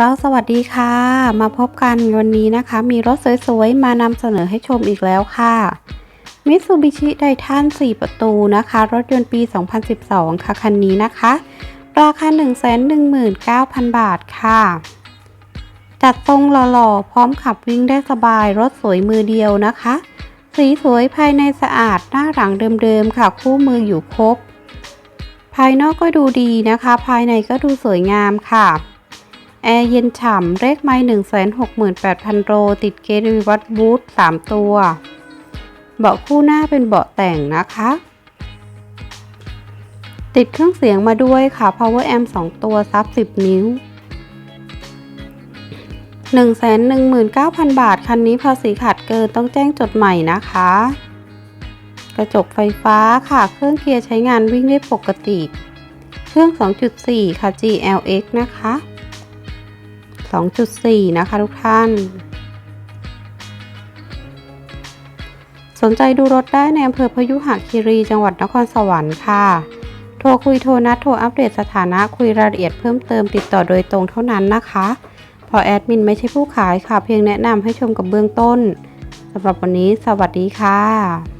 เราสวัสดีค่ะ มาพบกันวันนี้นะคะ มีรถสวยๆ มานำเสนอให้ชมอีกแล้วค่ะ Mitsubishi Titan 4 ประตูนะคะ รถยนต์ปี 2012 ค่ะ คันนี้นะคะ ราคา 119,000 บาทค่ะ จัดทรงหล่อๆ พร้อมขับวิ่งได้สบาย รถสวยมือเดียวนะคะ สีสวยภายในสะอาด หน้าหลังเดิมๆ ค่ะ คู่มืออยู่ครบ ภายนอกก็ดูดีนะคะ ภายในก็ดูสวยงามค่ะ แอร์เย็นฉ่ำเลขไม้168,000 โล ติดเกจวิวัตบูธ3 ตัว เบาะคู่หน้าเป็นเบาะแต่งนะคะ ติดเครื่องเสียงมาด้วยค่ะ Power Amp 2 ตัวซับ 10 นิ้ว 119,000 บาท คันนี้ภาษีขาดเกินต้องแจ้งจดใหม่นะคะ กระจกไฟฟ้าค่ะ เครื่องเกียร์ใช้งานวิ่งได้ปกติ เครื่อง 2.4 ค่ะ GLX นะคะ 2.4 นะคะทุกท่าน สนใจดูรถได้ในอำเภอพยุหคีรีจังหวัดนครสวรรค์ค่ะ โทรคุยโทรนัดโทรอัปเดตสถานะคุยรายละเอียดเพิ่มเติมติดต่อโดยตรงเท่านั้นนะคะ พอแอดมินไม่ใช่ผู้ขายค่ะ เพียงแนะนำให้ชมกับเบื้องต้นสำหรับวันนี้สวัสดีค่ะ